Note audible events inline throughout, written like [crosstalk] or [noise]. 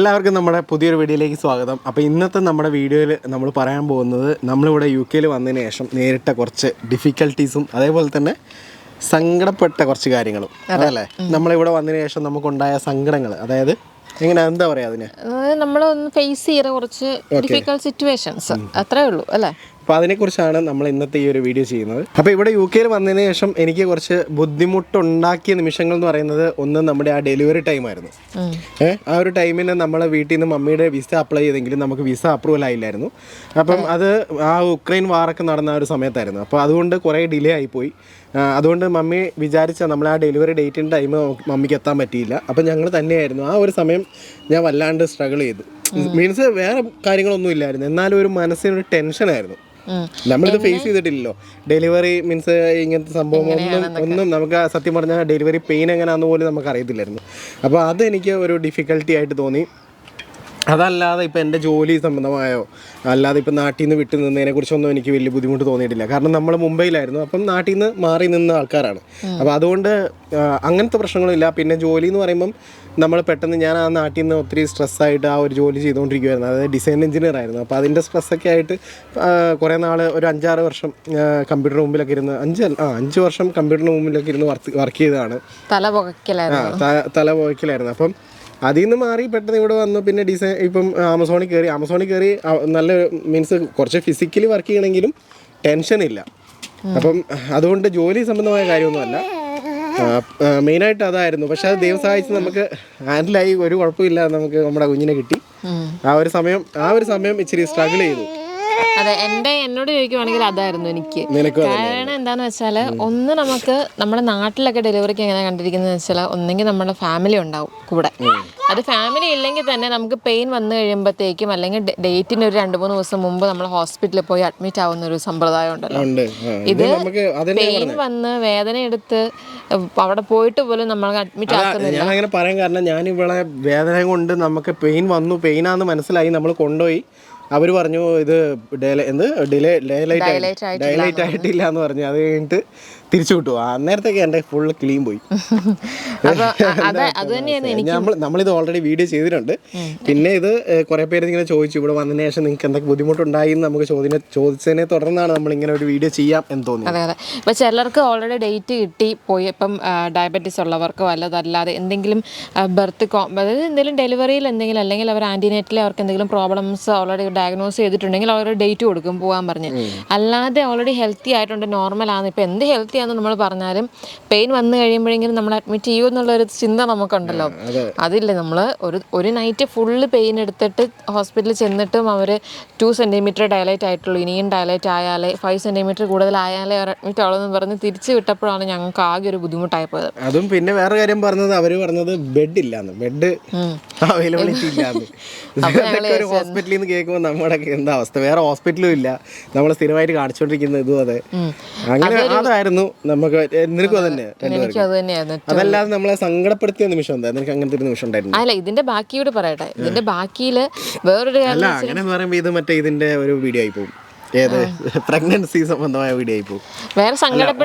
എല്ലാവർക്കും നമ്മുടെ പുതിയൊരു വീഡിയോയിലേക്ക് സ്വാഗതം. അപ്പോൾ ഇന്നത്തെ നമ്മുടെ വീഡിയോയിൽ നമ്മൾ പറയാൻ പോകുന്നത് നമ്മളിവിടെ യു കെയിൽ വന്നതിന് ശേഷം നേരിട്ട കുറച്ച് ഡിഫിക്കൽട്ടീസും അതേപോലെ തന്നെ സങ്കടപ്പെട്ട കുറച്ച് കാര്യങ്ങളും. അതല്ലേ? നമ്മളിവിടെ വന്നതിന് ശേഷം നമുക്കുണ്ടായ സങ്കടങ്ങൾ അതായത് എങ്ങനെ എന്താ പറയുക അതിന്? നമ്മൾ നമ്മളൊന്ന് ഫേസ് ചെയ്ത കുറച്ച് ഡിഫിക്കൽട്ട് സിറ്റുവേഷൻസ് അത്രേ ഉള്ളൂ അല്ലേ? അപ്പോൾ അതിനെക്കുറിച്ചാണ് നമ്മൾ ഇന്നത്തെ ഈ ഒരു വീഡിയോ ചെയ്യുന്നത്. അപ്പോൾ ഇവിടെ യു കെയിൽ വന്നതിന് ശേഷം എനിക്ക് കുറച്ച് ബുദ്ധിമുട്ടുണ്ടാക്കിയ നിമിഷങ്ങൾ എന്ന് പറയുന്നത് ഒന്ന് നമ്മുടെ ആ ഡെലിവറി ടൈം ആയിരുന്നു. ഏഹ് ആ ഒരു ടൈമിന് നമ്മൾ വീട്ടിൽ നിന്ന് മമ്മിയുടെ വിസ അപ്ലൈ ചെയ്തെങ്കിലും നമുക്ക് വിസ അപ്രൂവൽ ആയില്ലായിരുന്നു. അപ്പം അത് ആ ഉക്രൈൻ വാറൊക്കെ നടന്ന ആ ഒരു സമയത്തായിരുന്നു. അപ്പോൾ അതുകൊണ്ട് കുറേ ഡിലേ ആയിപ്പോയി. അതുകൊണ്ട് മമ്മി വിചാരിച്ച നമ്മൾ ആ ഡെലിവറി ഡേറ്റിന്റെ ടൈം മമ്മിക്ക് എത്താൻ പറ്റിയില്ല. അപ്പം ഞങ്ങൾ തന്നെയായിരുന്നു. ആ ഒരു സമയം ഞാൻ വല്ലാണ്ട് സ്ട്രഗിൾ ചെയ്തു. മീൻസ് വേറെ കാര്യങ്ങളൊന്നും ഇല്ലായിരുന്നു. എന്നാലും ഒരു മനസ്സിനൊരു ടെൻഷനായിരുന്നു. നമ്മളിത് ഫേസ് ചെയ്തിട്ടില്ലല്ലോ. ഡെലിവറി മീൻസ് ഇങ്ങനത്തെ സംഭവം ഒന്നും ഒന്നും നമുക്ക് സത്യം പറഞ്ഞാൽ ഡെലിവറി പെയിൻ എങ്ങനെയാണെന്ന് പോലും നമുക്ക് അറിയത്തില്ലായിരുന്നു. അപ്പോൾ അത് എനിക്ക് ഒരു ഡിഫിക്കൽട്ടി ആയിട്ട് തോന്നി. അതല്ലാതെ ഇപ്പം എന്റെ ജോലി സംബന്ധമായോ അല്ലാതെ ഇപ്പം നാട്ടിൽ നിന്ന് വിട്ടു നിന്നതിനെ കുറിച്ചൊന്നും എനിക്ക് വലിയ ബുദ്ധിമുട്ട് തോന്നിയിട്ടില്ല. കാരണം നമ്മൾ മുംബൈയിലായിരുന്നു അപ്പം നാട്ടിൽ നിന്ന് മാറി നിന്ന ആൾക്കാരാണ്. അപ്പോൾ അതുകൊണ്ട് അങ്ങനത്തെ പ്രശ്നങ്ങളില്ല പിന്നെ ജോലി എന്ന് പറയുമ്പം നമ്മൾ പെട്ടെന്ന് ഞാൻ ആ നാട്ടിൽ നിന്ന് ഒത്തിരി സ്ട്രെസ്സായിട്ട് ആ ഒരു ജോലി ചെയ്തുകൊണ്ടിരിക്കുകയായിരുന്നു അതായത് ഡിസൈൻ എഞ്ചിനീയർ ആയിരുന്നു. അപ്പോൾ അതിന്റെ സ്ട്രെസ്സൊക്കെ ആയിട്ട് കുറേ നാൾ ഒരു അഞ്ചാറ് വർഷം കമ്പ്യൂട്ടർ മുമ്പിലൊക്കെ ഇരുന്ന് അഞ്ച് ആ അഞ്ച് വർഷം കമ്പ്യൂട്ടർ മുമ്പിലൊക്കെ ഇരുന്ന് വർക്ക് വർക്ക് ചെയ്തതാണ്. തല പുകയ്ക്കലായിരുന്നു. തല അപ്പം അതിൽ നിന്ന് മാറി പെട്ടെന്ന് ഇവിടെ വന്നു. പിന്നെ ഡിസൈൻ ഇപ്പം ആമസോണിൽ കയറി ആമസോണിൽ കയറി നല്ല മീൻസ് കുറച്ച് ഫിസിക്കലി വർക്ക് ചെയ്യണമെങ്കിലും ടെൻഷൻ ഇല്ല. അപ്പം അതുകൊണ്ട് ജോലി സംബന്ധമായ കാര്യമൊന്നുമല്ല. മെയിനായിട്ട് അതായിരുന്നു. പക്ഷെ അത് ദൈവം സഹായിച്ച് നമുക്ക് ഹാൻഡിലായി. ഒരു കുഴപ്പമില്ല. നമുക്ക് നമ്മുടെ കുഞ്ഞിനെ കിട്ടി. ആ ഒരു സമയം ആ ഒരു സമയം ഇച്ചിരി സ്ട്രഗിൾ ചെയ്തു. അതെ എന്റെ എന്നോട് ചോദിക്കുവാണെങ്കിൽ അതായിരുന്നു എനിക്ക്. കാരണം എന്താന്ന് വെച്ചാൽ ഒന്ന് നമുക്ക് നമ്മുടെ നാട്ടിലൊക്കെ ഡെലിവറിക്ക് എങ്ങനെ കണ്ടിരിക്കുന്നത് വെച്ചാൽ ഒന്നെങ്കിൽ നമ്മുടെ ഫാമിലി ഉണ്ടാവും കൂടെ. അത് ഫാമിലി ഇല്ലെങ്കിൽ തന്നെ നമുക്ക് പെയിൻ വന്നു കഴിയുമ്പോഴത്തേക്കും അല്ലെങ്കിൽ ഡേറ്റിന് ഒരു രണ്ട് മൂന്ന് ദിവസം മുമ്പ് നമ്മൾ ഹോസ്പിറ്റലിൽ പോയി അഡ്മിറ്റ് ആവുന്ന ഒരു സമ്പ്രദായം ഉണ്ടല്ലോ. ഉണ്ട്. ഇത് പെയിൻ വന്ന് വേദന എടുത്ത് അവിടെ പോയിട്ട് പോലും നമ്മൾ അഡ്മിറ്റ് ആക്കുന്ന ഞാൻ അങ്ങനെ പറയാൻ കാരണം ഞാൻ ഇവിടെ വേദന കൊണ്ട് നമുക്ക് പെയിൻ വന്നു. പെയിനാന്ന് മനസ്സിലായി. നമ്മൾ കൊണ്ടുപോയി. അവർ പറഞ്ഞു ഇത് എന്ത്? ഡിലേ ഡേലൈറ്റ് Dilate ആയിട്ടില്ല ഡയലൈറ്റ് ആയിട്ടില്ല എന്ന് പറഞ്ഞു. അത് കഴിഞ്ഞിട്ട് തിരിച്ചു വിട്ടു. അന്നേരത്തേക്ക് എന്റെ ഫുൾ ക്ലീൻ പോയി. [laughs] നമ്മളിത് ഓൾറെഡി വീഡിയോ ചെയ്തിട്ടുണ്ട്. പിന്നെ ഇത് കുറെ കുറേ പേര് ഇങ്ങനെ ചോദിച്ചു. ഇവിടെ വന്നതിന് ശേഷം നിങ്ങൾക്ക് എന്തൊക്കെ ബുദ്ധിമുട്ടുണ്ടായി എന്ന് നമുക്ക് ചോദ്യം ചോദിച്ചതിനെ തുടർന്നാണ് നമ്മൾ ഇങ്ങനെ ഒരു വീഡിയോ ചെയ്യാം എന്ന് തോന്നി അതെ അതെ. ഇപ്പം ചിലർക്ക് ഓൾറെഡി ഡേറ്റ് കിട്ടി പോയി. ഇപ്പം ഡയബറ്റീസ് ഉള്ളവർക്കോ അല്ലതല്ലാതെ എന്തെങ്കിലും ബർത്ത് അതായത് എന്തെങ്കിലും ഡെലിവറിയിൽ എന്തെങ്കിലും അല്ലെങ്കിൽ അവർ ആന്റിനേറ്റിൽ അവർക്ക് എന്തെങ്കിലും പ്രോബ്ലംസ് ഓൾറെഡി ഡയഗ്നോസ് ചെയ്തിട്ടുണ്ടെങ്കിൽ അവർ ഡേറ്റ് കൊടുക്കും പോകാൻ പറഞ്ഞ്. അല്ലാതെ ഓൾറെഡി ഹെൽത്തി ആയിട്ടുണ്ട് നോർമൽ ആണ്. ഇപ്പം എന്ത് ഹെൽത്തി ആണെന്ന് നമ്മൾ പറഞ്ഞാലും പെയിൻ വന്നു കഴിയുമ്പോഴെങ്കിലും നമ്മൾ അഡ്മിറ്റ് ചെയ്യൂ എന്നുള്ളൊരു ചിന്ത നമുക്കുണ്ടല്ലോ. അതില്ല നമ്മൾ ഒരു ഒരു നൈറ്റ് ഫുള്ള് പെയിൻ എടുത്തിട്ട് ഹോസ്പിറ്റലിൽ ചെന്നിട്ടും അവർ ടു സെന്റിമീറ്റർ ഡയലൈറ്റ് ആയിട്ടുള്ളൂ. ഇനിയും ഡയലൈറ്റ് ആയാലേ ഫൈവ് സെന്റിമീറ്റർ കൂടുതലായാലേ അവർ അഡ്മിറ്റ് ആവുള്ളൂ എന്ന് പറഞ്ഞ് തിരിച്ച് വിട്ടപ്പോഴാണ് ഞങ്ങൾക്ക് ആകെ ഒരു ബുദ്ധിമുട്ടായി പോയത്. അതും പിന്നെ വേറെ കാര്യം പറഞ്ഞത് അവർ പറഞ്ഞത് ബെഡ് ഇല്ലാന്ന്. ബെഡ് അവൈലബിലിറ്റി ഇല്ലാന്ന്. ഒരു ഹോസ്പിറ്റലിൽ നിന്ന് കേൾക്കുമ്പോൾ നമ്മുടെ എന്താ അവസ്ഥ? വേറെ ഹോസ്പിറ്റലും ഇല്ല. നമ്മൾ സ്ഥിരമായിട്ട് കാണിച്ചുകൊണ്ടിരിക്കുന്ന ഇതും അതെ. അങ്ങനെ അതായിരുന്നു നമുക്ക് നിനക്കും അതന്നെ അതല്ലാതെ നമ്മളെ സങ്കടപ്പെടുത്തിയ നിമിഷം എന്താ? നിനക്ക് അങ്ങനത്തെ ഒരു നിമിഷം ഉണ്ടായിരുന്നു അല്ല ഇതിന്റെ ബാക്കിയോട് പറയട്ടെ. ഇതിന്റെ ബാക്കിയിൽ വേറൊരു കാര്യം അങ്ങനെ പറയുമ്പോൾ ഇത് മറ്റേ ഇതിന്റെ ഒരു വീഡിയോ ആയി പോകും. ഏത്? പ്രഗ്നൻസി സംബന്ധമായ വീഡിയോ ആയി പോകും വേറെ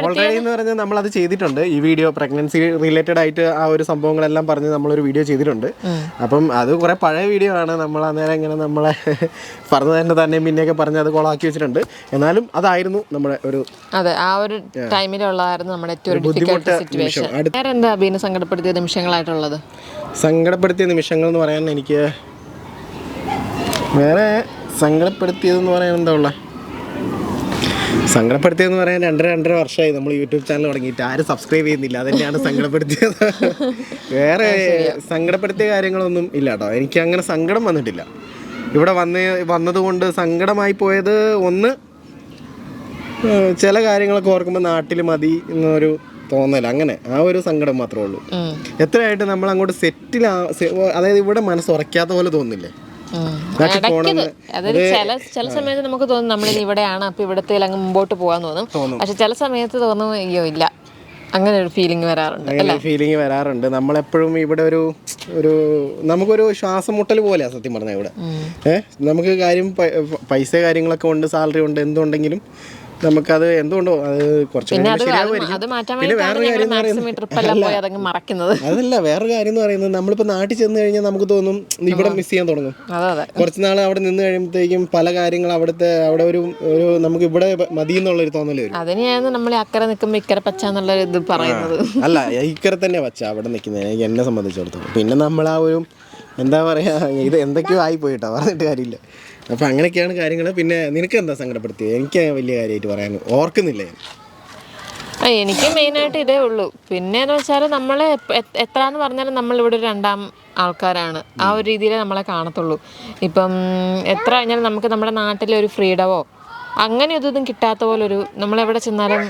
ഓൾറെഡി എന്ന് പറഞ്ഞാൽ നമ്മൾ അത് ചെയ്തിട്ടുണ്ട്. ഈ വീഡിയോ പ്രഗ്നൻസി റിലേറ്റഡ് ആയിട്ട് ആ ഒരു സംഭവങ്ങളെല്ലാം പറഞ്ഞ് നമ്മളൊരു വീഡിയോ ചെയ്തിട്ടുണ്ട്. അപ്പം അത് കുറെ പഴയ വീഡിയോ ആണ്. നമ്മൾ അന്നേരം ഇങ്ങനെ നമ്മളെ [laughs] പറഞ്ഞു തന്നെ തന്നെ പിന്നെയൊക്കെ പറഞ്ഞ് അത് കൊളാക്കി വെച്ചിട്ടുണ്ട്. എന്നാലും അതായിരുന്നു നമ്മുടെ ഒരു അതെ ആ ഒരു ടൈമിലുള്ളതായിരുന്നു നമ്മുടെ ഏറ്റവും സിറ്റുവേഷൻ വേറെ എന്താ സങ്കടപ്പെടുത്തിയ നിമിഷങ്ങളായിട്ടുള്ളത്? സങ്കടപ്പെടുത്തിയ നിമിഷങ്ങൾ എന്ന് പറയാൻ എനിക്ക് വേറെ സങ്കടപ്പെടുത്തിയതെന്ന് പറയാൻ എന്താ ഉള്ളത് സങ്കടപ്പെടുത്തിയെന്ന് പറയാൻ രണ്ടര രണ്ടര വർഷമായി നമ്മൾ യൂട്യൂബ് ചാനൽ തുടങ്ങിയിട്ട്. ആരും സബ്സ്ക്രൈബ് ചെയ്യുന്നില്ല. അതന്നെയാണ് സങ്കടപ്പെടുത്തിയത്. വേറെ സങ്കടപ്പെടുത്തിയ കാര്യങ്ങളൊന്നും ഇല്ല കേട്ടോ. എനിക്ക് അങ്ങനെ സങ്കടം വന്നിട്ടില്ല. ഇവിടെ വന്ന് വന്നതുകൊണ്ട് സങ്കടമായി പോയത് ഒന്ന് ചില കാര്യങ്ങളൊക്കെ ഓർക്കുമ്പോൾ നാട്ടിൽ മതി എന്നൊരു തോന്നൽ അങ്ങനെ ആ ഒരു സങ്കടം മാത്രമേ ഉള്ളൂ. എത്രയായിട്ട് നമ്മൾ അങ്ങോട്ട് സെറ്റിൽ അതായത് ഇവിടെ മനസ്സ് ഉറക്കാത്ത പോലെ തോന്നില്ലേ? അതായത് ചില ചില സമയത്ത് നമുക്ക് തോന്നും നമ്മളിനി ഇവിടെയാണ് അപ്പൊ ഇവിടത്തെ അങ്ങ് മുമ്പോട്ട് പോകാൻ തോന്നും. തോന്നും. പക്ഷെ ചില സമയത്ത് തോന്നും അയ്യോ ഇല്ല. അങ്ങനെ ഒരു ഫീലിംഗ് വരാറുണ്ട് അങ്ങനെ ഫീലിംഗ് വരാറുണ്ട്. നമ്മളെപ്പോഴും ഇവിടെ ഒരു ഒരു നമുക്കൊരു ശ്വാസം മുട്ടൽ പോലെയാണ് സത്യം പറഞ്ഞാൽ ഇവിടെ. ഏഹ് നമുക്ക് കാര്യം പൈസ കാര്യങ്ങളൊക്കെ ഉണ്ട് സാലറി ഉണ്ട് എന്തുണ്ടെങ്കിലും നമുക്കത് എന്തുകൊണ്ടോ അത് കുറച്ച് പിന്നെ വേറൊരു കാര്യം എന്ന് പറയുന്നത് അതല്ല വേറൊരു കാര്യം എന്ന് പറയുന്നത് നമ്മളിപ്പോൾ നാട്ടിൽ ചെന്ന് കഴിഞ്ഞാൽ നമുക്ക് തോന്നും ഇവിടെ മിസ് ചെയ്യാൻ തുടങ്ങും. കുറച്ച് നാൾ അവിടെ നിന്ന് കഴിയുമ്പോഴത്തേക്കും പല കാര്യങ്ങൾ അവിടുത്തെ അവിടെ ഒരു ഒരു നമുക്ക് ഇവിടെ മതി എന്നുള്ളൊരു തോന്നൽ വരും. അതിനെയാണ് നമ്മൾ അക്കരെ നിൽക്കുമ്പോൾ ഇക്കരെ പച്ച എന്നുള്ള ഇത് പറയുന്നത്. അല്ല ഇക്കര തന്നെ പച്ച അവിടെ നിൽക്കുന്നത് എനിക്ക് എന്നെ സംബന്ധിച്ചിടത്തോളം. പിന്നെ നമ്മൾ ആ ഒരു എന്താ പറയാ ഇത് എന്തൊക്കെയോ ആയി പോയിട്ടോ പറഞ്ഞിട്ട് കാര്യമില്ല. അപ്പം അങ്ങനെയൊക്കെയാണ് കാര്യങ്ങൾ പിന്നെ നിനക്ക് എന്താ സങ്കടപ്പെടുത്തിയത് എനിക്ക് വലിയ കാര്യമായിട്ട് പറയാൻ ഓർക്കുന്നില്ല? ഞാൻ ആ, എനിക്ക് മെയിനായിട്ട് ഇതേ ഉള്ളൂ. പിന്നെ എന്ന് വെച്ചാൽ നമ്മൾ എത്ര എന്ന് പറഞ്ഞാലും നമ്മളിവിടെ ഒരു രണ്ടാം ആൾക്കാരാണ്. ആ ഒരു രീതിയിലേ നമ്മളെ കാണത്തുള്ളൂ. ഇപ്പം എത്ര കഴിഞ്ഞാലും നമുക്ക് നമ്മുടെ നാട്ടിലെ ഒരു ഫ്രീഡമോ അങ്ങനെ ഇതൊന്നും കിട്ടാത്ത പോലെ ഒരു നമ്മളെവിടെ ചെന്നാലും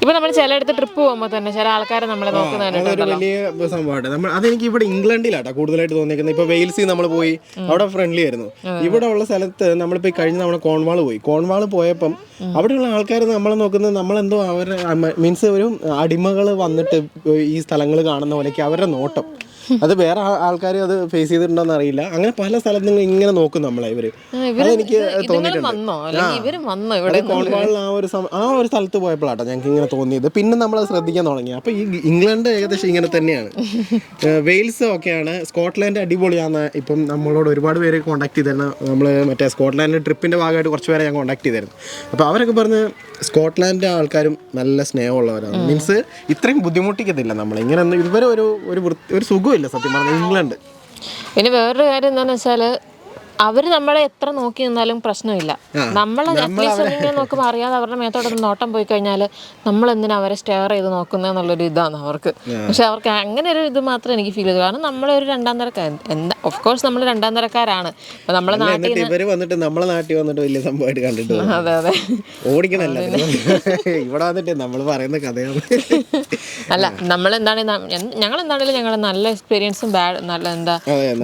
ഇപ്പം നമ്മൾ ചിലയിടത്ത് ട്രിപ്പ് പോകുമ്പോൾ തന്നെ ചില ആൾക്കാരെ നമ്മളെ നോക്കുന്നതാണ് അതൊരു വലിയ സംഭവമാണ് നമ്മൾ അതെനിക്ക് ഇവിടെ ഇംഗ്ലണ്ടിലാട്ടോ കൂടുതലായിട്ട് തോന്നിയിരിക്കുന്നത് ഇപ്പൊ വെയിൽസിൽ നമ്മൾ പോയി അവിടെ ഫ്രണ്ട്ലി ആയിരുന്നു. ഇവിടെ ഉള്ള സ്ഥലത്ത് നമ്മളിപ്പോ ഈ കഴിഞ്ഞ തവണ കോൺവാൾ പോയി. കോൺവാൾ പോയപ്പം അവിടെയുള്ള ആൾക്കാർ നമ്മളെ നോക്കുന്നത് നമ്മളെന്തോ അവരുടെ മീൻസ് ഒരു അടിമകൾ വന്നിട്ട് ഈ സ്ഥലങ്ങൾ കാണുന്ന പോലെയൊക്കെ അവരുടെ നോട്ടം. അത് വേറെ ആൾക്കാർ അത് ഫേസ് ചെയ്തിട്ടുണ്ടോന്ന് അറിയില്ല. അങ്ങനെ പല സ്ഥലത്ത് നിങ്ങൾ ഇങ്ങനെ നോക്കും നമ്മളെ ഇവർ. അതെനിക്ക് ഇതുങ്ങളും തോന്നിയിട്ടുണ്ട്. കോൺവാളിൽ ആ. ഒരു ആ ഒരു സ്ഥലത്ത് പോയപ്പോഴാട്ടോ ഞങ്ങൾക്ക് ഇങ്ങനെ തോന്നിയത്. പിന്നെ നമ്മൾ അത് ശ്രദ്ധിക്കാൻ തുടങ്ങി. അപ്പൊ ഈ ഇംഗ്ലണ്ട് ഏകദേശം ഇങ്ങനെ തന്നെയാണ്. [laughs] വെയിൽസ് ഒക്കെയാണ്. സ്കോട്ട്ലാൻഡ് അടിപൊളിയാന്ന് ഇപ്പം നമ്മളോട് ഒരുപാട് പേര് കോൺടാക്ട് ചെയ്തിരുന്നു. നമ്മൾ മറ്റേ സ്കോട്ട്ലാൻഡ് ട്രിപ്പിന്റെ ഭാഗമായിട്ട് കുറച്ച് പേരെ ഞാൻ കോൺടാക്ട് ചെയ്തിരുന്നു. അപ്പോൾ അവരൊക്കെ പറഞ്ഞ് സ്കോട്ട്ലാൻഡ് ആൾക്കാരും നല്ല സ്നേഹമുള്ളവരാണ്. മീൻസ് ഇത്രയും ബുദ്ധിമുട്ടിക്കത്തില്ല നമ്മൾ ഇങ്ങനെ ഇവരെ ഒരു ഒരു ഒരു സുഖമില്ല. ഇംഗ്ലണ്ട്. പിന്നെ വേറൊരു കാര്യം എന്താണെന്ന് വെച്ചാൽ അവർ നമ്മളെ എത്ര നോക്കി നിന്നാലും പ്രശ്നമില്ല. നമ്മളെ അറ്റ്ലീസ്റ്റ് നോക്കുമ്പോൾ അറിയാതെ അവരുടെ മേത്തോടെ നോട്ടം പോയി കഴിഞ്ഞാൽ നമ്മൾ എന്തിനാ അവരെ സ്റ്റെയർ ചെയ്ത് നോക്കുന്നത് എന്നുള്ളൊരു ഇതാണ് അവർക്ക്. പക്ഷെ അവർക്ക് അങ്ങനെ ഒരു ഇത് മാത്രമേ എനിക്ക് ഫീൽ ചെയ്തു കാരണം നമ്മളൊരു രണ്ടാം തരക്കാർ എന്താ ഓഫ് കോഴ്സ് നമ്മൾ രണ്ടാം തരക്കാരാണ്. നമ്മളെ നാട്ടിൽ ഇവർ വന്നിട്ട് നമ്മളെ നാട്ടിൽ വന്നിട്ട് വലിയ സംഭവമായിട്ട് കണ്ടിട്ട് അതെ അതെ. ഓടിക്കണല്ല ഇവിടെ വന്നിട്ട് നമ്മൾ പറയുന്ന കഥയാണ്. അല്ല നമ്മൾ എന്താണ് ഞങ്ങൾ എന്താണെങ്കിലും ഞങ്ങൾ നല്ല എക്സ്പീരിയൻസും ബാഡ് നല്ല എന്താ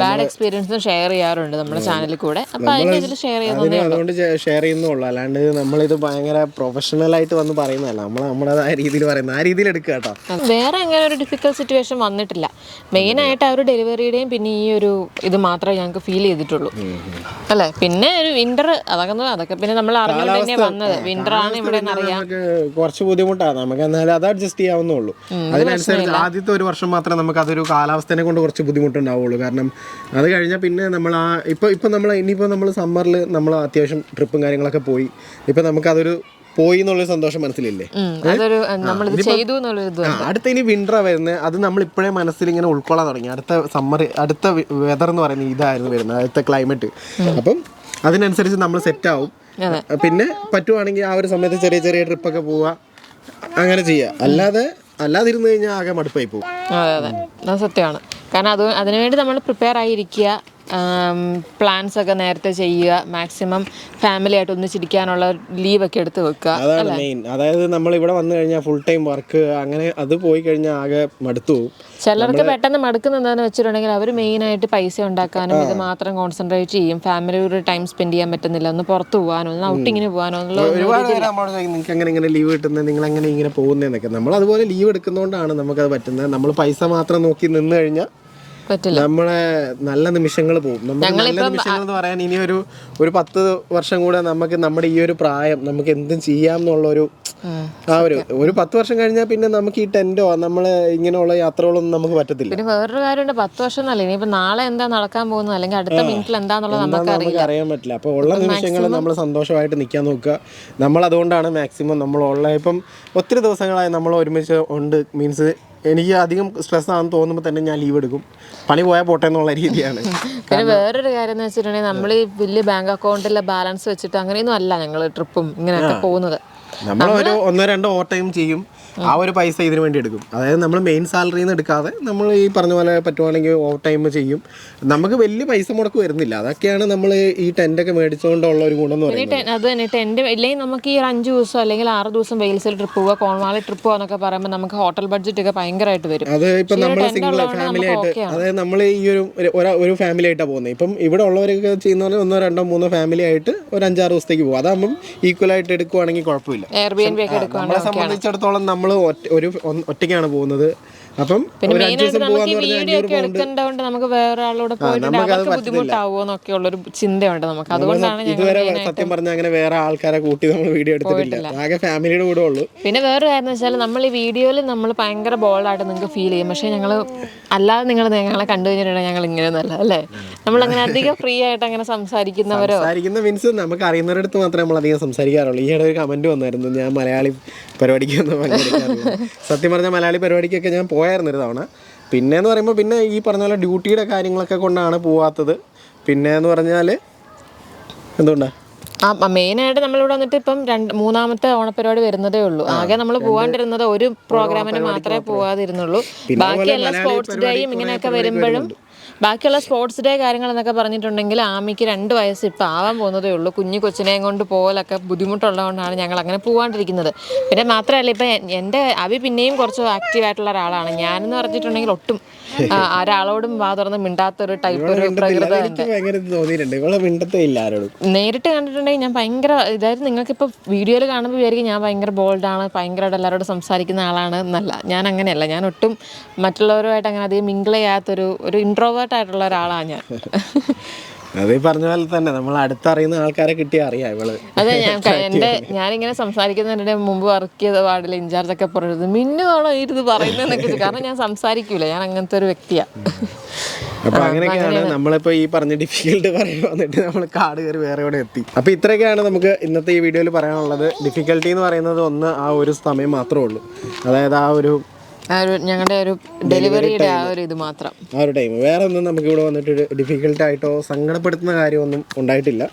ബാഡ് എക്സ്പീരിയൻസും ഷെയർ ചെയ്യാറുണ്ട് നമ്മുടെ ചാനലിൽ കൂടെ. അപ്പൊ അതിന്റെ ഇതിൽ ഷെയർ ചെയ്യുന്നത് അതുകൊണ്ട് ഷെയർ ചെയ്യുന്നുള്ളൂ അല്ലാണ്ട് നമ്മളിത് ഭയങ്കര പ്രൊഫഷണൽ ആയിട്ട് വന്ന് പറയുന്നതല്ല. നമ്മൾ നമ്മുടേതായ രീതിയിൽ പറയുന്നത്. ആ രീതിയിൽ എടുക്കുക കേട്ടോ. വേറെ അങ്ങനെ ഒരു ഡിഫിക്കൽട്ട് സിറ്റുവേഷൻ വന്നിട്ടില്ല. മെയിൻ ആയിട്ട് ആ ഒരു ഡെലിവറിയുടെയും പിന്നെ ഈ ഒരു ഇത് മാത്രമേ ഞങ്ങൾക്ക് ഫീൽ ചെയ്തിട്ടുള്ളൂ. അല്ലേ? പിന്നെ ഒരു വിന്റർ അതൊക്കെ ഒന്ന് അതൊക്കെ പിന്നെ നമ്മൾ അറിഞ്ഞുകൊണ്ട് തന്നെ വന്നത്. വിന്റർ ആണ് ഇവിടെ അറിയാം. നമുക്ക് കുറച്ച് ബുദ്ധിമുട്ടാണ് നമുക്ക് എന്നാലും അത് അഡ്ജസ്റ്റ് ചെയ്യാവുന്നുള്ളൂ അതിനനുസരിച്ച് ആദ്യത്തെ ഒരു വർഷം മാത്രമേ നമുക്ക് അതൊരു കാലാവസ്ഥനെ കൊണ്ട് കുറച്ച് ബുദ്ധിമുട്ടുണ്ടാവുള്ളൂ. കാരണം അത് കഴിഞ്ഞാൽ പിന്നെ നമ്മൾ ആ ഇപ്പൊ ഇപ്പോൾ നമ്മൾ ഇനിയിപ്പോൾ നമ്മൾ സമ്മറിൽ നമ്മൾ അത്യാവശ്യം ട്രിപ്പും കാര്യങ്ങളൊക്കെ പോയി. ഇപ്പം നമുക്ക് അതൊരു പോയി എന്നുള്ളൊരു സന്തോഷം മനസ്സിലില്ലേ? അടുത്ത ഇനി വിന്റർ വരുന്നത് അത് നമ്മൾ ഇപ്പോഴേ മനസ്സിൽ ഇങ്ങനെ ഉൾക്കൊള്ളാൻ തുടങ്ങി. അടുത്ത സമ്മർ അടുത്ത വെതർ എന്ന് പറയുന്നത് ഇതായിരുന്നു വരുന്നത് അടുത്ത ക്ലൈമറ്റ് അപ്പം അതിനനുസരിച്ച് നമ്മൾ സെറ്റ് ആവും. പിന്നെ പറ്റുവാണെങ്കിൽ ആ ഒരു സമയത്ത് ചെറിയ ചെറിയ ട്രിപ്പൊക്കെ പോവുക അങ്ങനെ ചെയ്യുക അല്ലാതെ അല്ലാതിരുന്നു കഴിഞ്ഞാൽ ആകെ മടുപ്പായി പോകും അതെ അത്. സത്യമാണ്. കാരണം അത് അതിനുവേണ്ടി നമ്മൾ പ്രിപ്പയർ ആയിരിക്കുക പ്ലാൻസ് ഒക്കെ നേരത്തെ ചെയ്യുക. മാക്സിമം ഫാമിലി ആയിട്ട് ഒന്നിച്ചിരിക്കാനുള്ള ഒക്കെ എടുത്ത് വെക്കുക. അതാണ് മെയിൻ അതായത് നമ്മൾ ഇവിടെ വന്നു കഴിഞ്ഞാൽ ഫുൾ ടൈം വർക്ക് അങ്ങനെ അത് പോയി കഴിഞ്ഞാൽ ആകെ മടുത്തു പോകും ചിലർക്ക് പെട്ടെന്ന് മടുക്കുന്ന എന്താണെന്ന് വെച്ചിട്ടുണ്ടെങ്കിൽ അവർ മെയിൻ ആയിട്ട് പൈസ ഉണ്ടാക്കാനും ഇത് മാത്രം കോൺസെൻട്രേറ്റ് ചെയ്യും. ഫാമിലിയോട് ടൈം സ്പെൻഡ് ചെയ്യാൻ പറ്റുന്നില്ല. ഒന്ന് പുറത്ത് പോകാനോ ഒന്ന് ഔട്ടിങ്ങിന് പോകാനോ എന്നുള്ള ഒരുപാട് നിങ്ങൾക്ക് അങ്ങനെ ഇങ്ങനെ ലീവ് കിട്ടുന്നത് നിങ്ങൾ അങ്ങനെ ഇങ്ങനെ പോകുന്നതെന്നൊക്കെ നമ്മൾ അതുപോലെ ലീവ് എടുക്കുന്നതുകൊണ്ടാണ് നമുക്കത് പറ്റുന്നത്. നമ്മൾ പൈസ മാത്രം നോക്കി നിന്ന് കഴിഞ്ഞാൽ പറ്റില്ല. നമ്മളെ നല്ല നിമിഷങ്ങൾ പോകും. നല്ല നിമിഷങ്ങൾ എന്ന് പറയാൻ ഇനി ഒരു ഒരു പത്ത് വർഷം കൂടെ നമുക്ക് നമ്മുടെ ഈ ഒരു പ്രായം നമുക്ക് എന്തും ചെയ്യാം എന്നുള്ള ഒരു ആ ഒരു ഒരു പത്ത് വർഷം കഴിഞ്ഞാൽ പിന്നെ നമുക്ക് ഈ ടെന്റോ നമ്മൾ ഇങ്ങനെയുള്ള യാത്രകളൊന്നും നമുക്ക് പറ്റത്തില്ല. പിന്നെ വേറൊരു കാര്യമുണ്ട് പത്ത് വർഷം എന്നല്ല ഇനിയിപ്പോ നാളെ എന്താ നടക്കാൻ പോകുന്നത് അല്ലെങ്കിൽ അടുത്ത മിനിറ്റിൽ എന്താന്നുള്ളത് നമുക്ക് നമുക്ക് അറിയാൻ പറ്റില്ല. അപ്പോൾ ഉള്ള നിമിഷങ്ങൾ നമ്മൾ സന്തോഷമായിട്ട് നിൽക്കാൻ നോക്കുക. നമ്മൾ അതുകൊണ്ടാണ് മാക്സിമം നമ്മൾ ഉള്ള ഇപ്പം ഒത്തിരി ദിവസങ്ങളായി നമ്മൾ ഒരുമിച്ച് ഉണ്ട് മീൻസ് എനിക്ക് അധികം സ്ട്രെസ് ആണെന്ന് തോന്നുമ്പോൾ തന്നെ ഞാൻ ലീവ് എടുക്കും. പണി പോയാൽ പോട്ടെ എന്നുള്ള രീതിയാണ്. [laughs] പിന്നെ വേറൊരു കാര്യം എന്ന് വെച്ചിട്ടുണ്ടെങ്കിൽ നമ്മൾ ഈ വലിയ ബാങ്ക് അക്കൗണ്ടിലെ ബാലൻസ് വെച്ചിട്ട് അങ്ങനെയൊന്നും അല്ല ഞങ്ങൾ ട്രിപ്പും ഇങ്ങനെയൊക്കെ പോകുന്നത്. നമ്മൾ ഒരു ഒന്നോ രണ്ടോ ഓവർ ടൈം ചെയ്യും. ആ ഒരു പൈസ ഇതിനു വേണ്ടി എടുക്കും. അതായത് നമ്മൾ മെയിൻ സാലറിയിൽ നിന്ന് എടുക്കാതെ നമ്മൾ ഈ പറഞ്ഞ പോലെ പറ്റുവാണെങ്കിൽ ഓവർ ടൈം ചെയ്യും. നമുക്ക് വലിയ പൈസ മുടക്ക് വരുന്നില്ല. അതൊക്കെയാണ് നമ്മൾ ഈ ടെന്റൊക്കെ മേടിച്ചുകൊണ്ടുള്ള ഒരു ഗുണം എന്ന് പറയുന്നത്. അത് തന്നെ ടെന്റ് ഇല്ലെങ്കിൽ നമുക്ക് ഈ ഒരു അഞ്ച് ദിവസം അല്ലെങ്കിൽ ആറ് ദിവസം വെയിൽസിൽ ട്രിപ്പ് പോവുക കോൺവാളി ട്രിപ്പ് പോകുക എന്നൊക്കെ പറയുമ്പോൾ നമുക്ക് ഹോട്ടൽ ബഡ്ജറ്റ് ഒക്കെ ഭയങ്കരമായിട്ട് വരും. അത് ഇപ്പം നമ്മൾ സിംഗിൾ ഫാമിലി ആയിട്ട് അതായത് നമ്മൾ ഈ ഒരു ഒരു- ഫാമിലി ആയിട്ടാണ് പോകുന്നത്. ഇപ്പം ഇവിടെ ഉള്ളവരൊക്കെ ചെയ്യുന്ന പോലെ ഒന്നോ രണ്ടോ മൂന്നോ ഫാമിലി ആയിട്ട് ഒരു അഞ്ചാറ് ദിവസത്തേക്ക് പോകും. അതാകുമ്പം ഈക്വൽ ആയിട്ട് എടുക്കുവാണെങ്കിൽ കുഴപ്പമില്ല. നമ്മളെ സംബന്ധിച്ചിടത്തോളം നമ്മൾ ഒരു ഒന്ന് ഒറ്റയ്ക്കാണ് പോകുന്നത്. അപ്പം പിന്നെ മെയിൻ ആയിട്ട് നമുക്ക് ഈ വീഡിയോ ഒക്കെ എടുക്കേണ്ടതുകൊണ്ട് നമുക്ക് വേറെ ആളോട് പോയിട്ട് അവർക്ക് ബുദ്ധിമുട്ടാവുമോ എന്നൊക്കെ ഉള്ളൊരു ചിന്തയുണ്ട് നമുക്ക്. അതുകൊണ്ടാണ് ഇതുവരെ സത്യം പറഞ്ഞ അങ്ങനെ വേറെ ആൾക്കാരെ കൂട്ടി നമ്മൾ വീഡിയോ എടുത്തിട്ടില്ല. ആകെ ഫാമിലിയുടെ കൂടെ ഉള്ളൂ. പിന്നെ വേറൊരു കാര്യം വെച്ചാൽ നമ്മൾ ഈ വീഡിയോയിൽ നമ്മൾ ഭയങ്കര ബോൾഡായിട്ട് നിങ്ങൾക്ക് ഫീൽ ചെയ്യും. പക്ഷേ ഞങ്ങൾ അല്ലാതെ നിങ്ങൾ ഞങ്ങളെ കണ്ടു കഴിഞ്ഞിട്ടുണ്ടെങ്കിൽ ഞങ്ങൾ ഇങ്ങനെ നല്ല അല്ലേ? നമ്മൾ അങ്ങനെ അധികം ഫ്രീ ആയിട്ട് അങ്ങനെ സംസാരിക്കുന്നവരോ? സംസാരിക്കുന്ന മീൻസ് നമുക്ക് അറിയുന്നവരടുത്ത് മാത്രമേ നമ്മൾ അധികം സംസാരിക്കാറുള്ളൂ. ഈയിടെ ഒരു കമന്റ് വന്നായിരുന്നു ഞാൻ മലയാളി പരിപാടിക്ക് [laughs] സത്യം പറഞ്ഞാൽ മലയാളി പരിപാടിക്കൊക്കെ ഞാൻ പോയായിരുന്നു ഒരു തവണ. പിന്നെ എന്ന് പറയുമ്പോൾ പിന്നെ ഈ പറഞ്ഞ പോലെ ഡ്യൂട്ടിയുടെ കാര്യങ്ങളൊക്കെ കൊണ്ടാണ് പോവാത്തത്. പിന്നെ എന്ന് പറഞ്ഞാൽ എന്തുകൊണ്ടാണ് ആ മെയിനായിട്ട് നമ്മളിവിടെ വന്നിട്ട് ഇപ്പം രണ്ട് മൂന്നാമത്തെ ഓണപ്പരിപാടി വരുന്നതേ ഉള്ളൂ. ആകെ നമ്മൾ പോകാണ്ടിരുന്നത് ഒരു പ്രോഗ്രാമിന് മാത്രമേ പോകാതിരുന്നുള്ളൂ ബാക്കി എല്ലാ സ്പോർട്സ് ഡേയും ഇങ്ങനെയൊക്കെ വരുമ്പോഴും ബാക്കിയുള്ള സ്പോർട്സ് ഡേ കാര്യങ്ങൾ എന്നൊക്കെ പറഞ്ഞിട്ടുണ്ടെങ്കിൽ ആമിക്ക് രണ്ട് വയസ്സ് ഇപ്പോൾ ആവാൻ പോകുന്നതേ ഉള്ളൂ. കുഞ്ഞു കൊച്ചിനെയും കൊണ്ട് പോകലൊക്കെ ബുദ്ധിമുട്ടുള്ളതുകൊണ്ടാണ് ഞങ്ങൾ അങ്ങനെ പോകാണ്ടിരിക്കുന്നത് പിന്നെ മാത്രമല്ല ഇപ്പം എന്റെ അഭി പിന്നെയും കുറച്ച് ആക്റ്റീവായിട്ടുള്ള ഒരാളാണ്. ഞാനെന്ന് പറഞ്ഞിട്ടുണ്ടെങ്കിൽ ഒട്ടും ഒരാളോടും വാ തുറന്ന് മിണ്ടാത്തൊരു ടൈപ്പ് ഒരു പ്രകൃതം നേരിട്ട് കണ്ടിട്ടുണ്ടെങ്കിൽ ഞാൻ ഭയങ്കര ഇതായത് നിങ്ങൾക്കിപ്പോൾ വീഡിയോയിൽ കാണുമ്പോൾ വിചാരിക്കും ഞാൻ ഭയങ്കര ബോൾഡാണ് ഭയങ്കരമായിട്ട് എല്ലാവരോടും സംസാരിക്കുന്ന ആളാണ് എന്നല്ല. ഞാൻ അങ്ങനെയല്ല. ഞാൻ ഒട്ടും മറ്റുള്ളവരുമായിട്ട് അങ്ങനെ അധികം മിങ്കിൾ ചെയ്യാത്തൊരു ഒരു ഇൻട്രോവേർട്ട് ആയിട്ടുള്ള ഒരാളാണ് ഞാൻ. അത് ഈ പറഞ്ഞ പോലെ തന്നെ നമ്മൾ അടുത്തറിയുന്ന ആൾക്കാരെ കിട്ടിയാൽ അറിയാം ഇവൾ. അതെ ഞാൻ [laughs] എന്റെ ഞാൻ ഞാനിങ്ങനെ സംസാരിക്കുന്നതിന്റെ മുമ്പ് വർക്ക് ചെയ്ത വാർഡിൽ ഇൻചാർജ് ഒക്കെ പറയുന്നത് മിന്നുവാണോ ഈ ഇത് പറയുന്നതെന്നൊക്കെ കാരണം ഞാൻ സംസാരിക്കൂല ഞാൻ അങ്ങനത്തെ ഒരു വ്യക്തിയാണ് അപ്പൊ അങ്ങനെയൊക്കെയാണ് നമ്മളിപ്പോ ഈ പറഞ്ഞ ഡിഫിക്കൽട്ട് പറയുമ്പോൾ വന്നിട്ട് നമ്മൾ കാട് കയറി വേറെ ഇവിടെ എത്തി. അപ്പൊ ഇത്രയൊക്കെയാണ് നമുക്ക് ഇന്നത്തെ ഈ വീഡിയോയിൽ പറയാനുള്ളത്. ഡിഫിക്കൽട്ടി എന്ന് പറയുന്നത് ഒന്ന് ആ ഒരു സമയം മാത്രമേ ഉള്ളൂ. അതായത് ആ ഒരു ഞങ്ങളുടെ ഒരു ഡെലിവറിയുടെ ആ ഒരു ഇത് മാത്രം. ആ ഒരു ടൈം വേറെ ഒന്നും നമുക്ക് ഇവിടെ വന്നിട്ട് ഡിഫിക്കൽട്ട് ആയിട്ടോ സങ്കടപ്പെടുത്തുന്ന കാര്യമൊന്നും ഉണ്ടായിട്ടില്ല.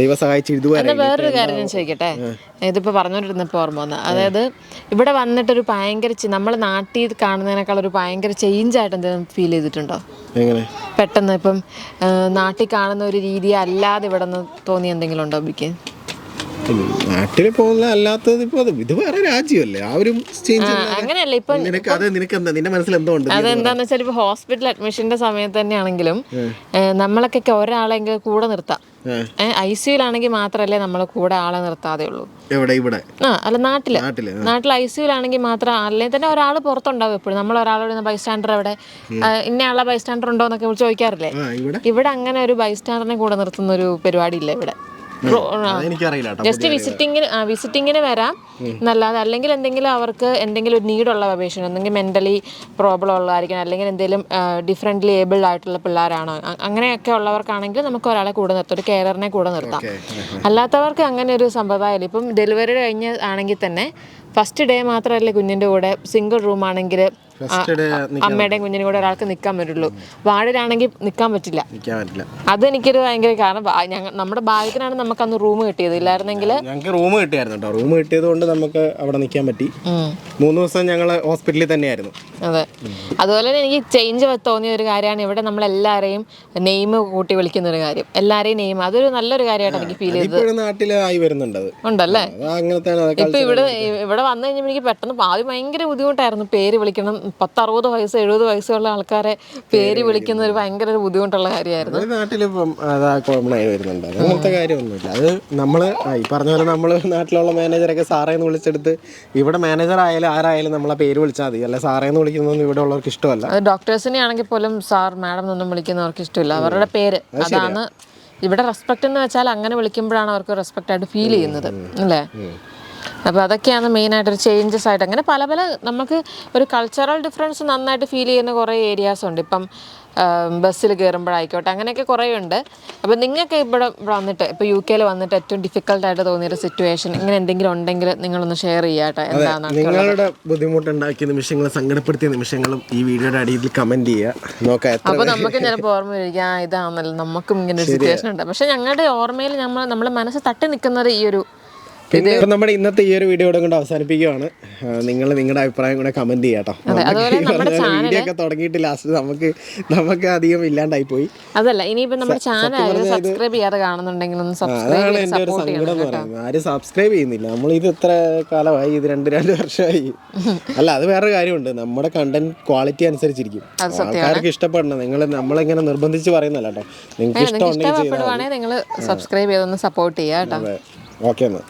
ദൈവം സഹായിച്ച് ഇതുവരെ വേറൊരു കാര്യം ഞാൻ ചോദിക്കട്ടെ? ഇതിപ്പോൾ പറഞ്ഞുകൊണ്ടിരുന്നപ്പോൾ ഓർമ്മ വന്ന. അതായത് ഇവിടെ വന്നിട്ടൊരു ഭയങ്കര നമ്മൾ നാട്ടിൽ കാണുന്നതിനേക്കാൾ ഒരു ഭയങ്കര ചേഞ്ച് ആയിട്ട് എന്തെങ്കിലും ഫീൽ ചെയ്തിട്ടുണ്ടോ? എങ്ങനെ? പെട്ടെന്ന് ഇപ്പം നാട്ടിൽ കാണുന്ന ഒരു രീതി അല്ലാതെ ഇവിടെ നിന്ന് തോന്നി എന്തെങ്കിലും ഉണ്ടോ ബിക്ക് നാട്ടിൽ പോകുന്ന അല്ലാത്തത് ഇപ്പൊ ഇത് വേറെ രാജ്യമല്ലേ? ആ ഒരു അങ്ങനെയല്ല ഇപ്പൊ നിനക്ക് അത് നിനക്ക് എന്താ നിന്റെ മനസ്സിൽ എന്തോ ഉണ്ട് അതെന്താന്ന് വെച്ചാൽ ഇപ്പൊ ഹോസ്പിറ്റൽ അഡ്മിഷന്റെ സമയത്ത് തന്നെയാണെങ്കിലും നമ്മളൊക്കെ ഒരാളെങ്കിലും കൂടെ നിർത്താം. ഐ സിയുലാണെങ്കിൽ മാത്രമല്ലേ നമ്മൾ കൂടെ ആളെ നിർത്താതെ ഉള്ളൂ. എവിടെ? ഇവിടെ? ആ അല്ല നാട്ടിൽ. നാട്ടിൽ നാട്ടിൽ ഐ സിയുലാണെങ്കിൽ മാത്രം അല്ലെങ്കിൽ തന്നെ ഒരാൾ പുറത്തുണ്ടാവും എപ്പോഴും. നമ്മൾ ഒരാളോട് ബൈസ്റ്റാൻഡർ അവിടെ ആ, ഇന്ന ആളെ ബൈസ്റ്റാൻഡർ ഉണ്ടോ എന്നൊക്കെ ചോദിക്കാറില്ലേ? ഇവിടെ. അങ്ങനെ ഒരു ബൈസ്റ്റാൻഡറിനെ കൂടെ നിർത്തുന്ന ഒരു പരിപാടി ഇല്ല ഇവിടെ. ജസ്റ്റ് വിസിറ്റിങ്ങിന് വിസിറ്റിങ്ങിന് വരാം. എന്നല്ലാതെ അല്ലെങ്കിൽ എന്തെങ്കിലും അവർക്ക് എന്തെങ്കിലും ഒരു നീഡുള്ള പേഷ്യന്റ് എന്തെങ്കിലും മെന്റലി പ്രോബ്ലം ഉള്ളതായിരിക്കണം. അല്ലെങ്കിൽ എന്തെങ്കിലും ഡിഫറെന്റ്ലി ഏബിൾഡ് ആയിട്ടുള്ള പിള്ളേരാണോ. അങ്ങനെയൊക്കെ ഉള്ളവർക്കാണെങ്കിൽ നമുക്ക് ഒരാളെ കൂടെ നിർത്താം. ഒരു കെയറിനെ കൂടെ നിർത്താം. [laughs] അല്ലാത്തവർക്ക് അങ്ങനെ ഒരു സമ്പ്രദായമില്ല ഇപ്പം ഡെലിവറി കഴിഞ്ഞ് ആണെങ്കിൽ തന്നെ ഫസ്റ്റ് ഡേ മാത്രമല്ലേ കുഞ്ഞിന്റെ കൂടെ സിംഗിൾ റൂം ആണെങ്കിൽ അമ്മയുടെയും കുഞ്ഞിനും കൂടെ ഒരാൾക്ക് നിൽക്കാൻ പറ്റുള്ളൂ. വാർഡിലാണെങ്കിൽ നിൽക്കാൻ പറ്റില്ല. പറ്റില്ല. അതെനിക്കൊരു ഭയങ്കര കാരണം. നമ്മുടെ ഭാഗ്യത്തിനാണ് നമുക്ക് അന്ന് റൂം കിട്ടിയത്. ഇല്ലായിരുന്നെങ്കിൽ ഞങ്ങൾക്ക് റൂം കിട്ടിയായിരുന്നു കേട്ടോ. റൂം കിട്ടിയത് കൊണ്ട് നമുക്ക് അവിടെ നിൽക്കാൻ പറ്റി. മൂന്ന് ദിവസം ഞങ്ങൾ ഹോസ്പിറ്റലിൽ തന്നെയായിരുന്നു. അതെ. അതുപോലെ തന്നെ എനിക്ക് ചേഞ്ച് തോന്നിയ ഒരു കാര്യമാണ്. ഇവിടെ നമ്മൾ എല്ലാവരെയും നെയിം കൂട്ടി വിളിക്കുന്ന ഒരു കാര്യം. എല്ലാവരെയും നെയിം അതൊരു നല്ലൊരു കാര്യമായിട്ട് എനിക്ക് ഫീൽ ചെയ്തത്. ആയി വരുന്നുണ്ട് അത്. ഉണ്ടല്ലേ? അത് ഇപ്പൊ ഇവിടെ ഇവിടെ വന്നു കഴിഞ്ഞപ്പോൾ എനിക്ക് പെട്ടെന്ന് ആദ്യം ഭയങ്കര ബുദ്ധിമുട്ടായിരുന്നു. പേര് വിളിക്കണം പത്തറുപത് വയസ്സ് എഴുപത് വയസ്സുള്ള ആൾക്കാരെ പേര് വിളിക്കുന്ന ഒരു ഭയങ്കര ഒരു ബുദ്ധിമുട്ടുള്ള കാര്യമായിരുന്നു. നാട്ടിലിപ്പം അതാ കോമൺ ആയി വരുന്നുണ്ട് അങ്ങനത്തെ കാര്യമൊന്നുമില്ല. അത് നമ്മൾ ഈ പറഞ്ഞ പോലെ നമ്മൾ നാട്ടിലുള്ള മാനേജറൊക്കെ സാറേ എന്ന് വിളിച്ചെടുത്ത് ഇവിടെ മാനേജർ ആയാലും ആരായാലും നമ്മളെ പേര് വിളിച്ചാൽ മതി. അല്ല സാറേ എന്ന് വിളിക്കുന്നതൊന്നും ഇവിടെ ഉള്ളവർക്ക് ഇഷ്ടമല്ല. ഡോക്ടേഴ്സിനെ ആണെങ്കിൽ പോലും സാർ മാഡം എന്നൊന്നും വിളിക്കുന്നവർക്ക് ഇഷ്ടമില്ല. അവരുടെ പേര്. അതാണ് ഇവിടെ റെസ്പെക്ട് എന്ന് വെച്ചാൽ അങ്ങനെ വിളിക്കുമ്പോഴാണ് അവർക്ക് റെസ്പെക്റ്റ് ആയിട്ട് ഫീൽ ചെയ്യുന്നത്. അല്ലേ? അപ്പോൾ അതൊക്കെയാണ് മെയിനായിട്ടൊരു ചേഞ്ചസ് ആയിട്ട്. അങ്ങനെ പല പല നമുക്ക് ഒരു കൾച്ചറൽ ഡിഫറൻസ് നന്നായിട്ട് ഫീൽ ചെയ്യുന്ന കുറേ ഏരിയാസ് ഉണ്ട്. ഇപ്പം ബസ്സിൽ കയറുമ്പോഴായിക്കോട്ടെ അങ്ങനെയൊക്കെ കുറേ ഉണ്ട്. അപ്പോൾ നിങ്ങൾക്ക് ഇവിടെ വന്നിട്ട് ഇപ്പോൾ യു കെയിൽ വന്നിട്ട് ഏറ്റവും ഡിഫിക്കൽട്ടായിട്ട് തോന്നിയൊരു സിറ്റുവേഷൻ ഇങ്ങനെ എന്തെങ്കിലും ഉണ്ടെങ്കിൽ നിങ്ങളൊന്ന് ഷെയർ ചെയ്യാട്ടെ എന്താണ് നിങ്ങളുടെ ബുദ്ധിമുട്ടുണ്ടാക്കിയ നിമിഷങ്ങളും സങ്കടപ്പെടുത്തിയ നിമിഷങ്ങളും ഈ വീഡിയോയുടെ അടിയിൽ കമന്റ് ചെയ്യുക. നോക്കാം എത്ര നമുക്ക് ചിലപ്പോൾ ഓർമ്മ വരിക ആ ഇതാണല്ലോ നമുക്കും ഇങ്ങനെ ഒരു സിറ്റുവേഷൻ ഉണ്ട്. പക്ഷേ ഞങ്ങളുടെ ഓർമ്മയിൽ നമ്മൾ നമ്മുടെ മനസ്സ് തട്ടി നിൽക്കുന്നത് ഈ ഒരു പിന്നെ നമ്മുടെ ഇന്നത്തെ ഈ ഒരു വീഡിയോ ഇവിടെ കൊണ്ട് അവസാനിപ്പിക്കുകയാണ് നിങ്ങൾ നിങ്ങളുടെ അഭിപ്രായം കൂടെ കമന്റ് ചെയ്യാട്ടോ വീഡിയോ ഒക്കെ തുടങ്ങിയിട്ട് ലാസ്റ്റ് നമുക്ക് നമുക്ക് അധികം ഇല്ലാണ്ടായി പോയി. അതല്ല ഇനിയിപ്പോ നമ്മുടെ ചാനൽ സബ്സ്ക്രൈബ് ചെയ്യാതെ കാണുന്നുണ്ടെങ്കിൽ ഒന്ന് സബ്സ്ക്രൈബ് ചെയ്ത് സപ്പോർട്ട് ചെയ്യണം ആരും സബ്സ്ക്രൈബ് ചെയ്യുന്നില്ല. നമ്മൾ ഇത് എത്ര കാലമായി ഇത് രണ്ട് രണ്ട് വർഷമായി. [laughs] അല്ല അത് വേറെ കാര്യമുണ്ട്. നമ്മുടെ കണ്ടന്റ് ക്വാളിറ്റി അനുസരിച്ചിരിക്കും. ആൾക്കാർക്ക് ഇഷ്ടപ്പെടണം. നിങ്ങൾ നമ്മളിങ്ങനെ നിർബന്ധിച്ച് പറയുന്നല്ല കേട്ടോ. നിങ്ങൾക്ക് ഇഷ്ടമുണ്ടെങ്കിൽ ചെയ്താൽ നിങ്ങൾ സബ്സ്ക്രൈബ് ചെയ്തൊന്ന് സപ്പോർട്ട് ചെയ്യാട്ടോ കേട്ടോ. ഓക്കെ എന്നാൽ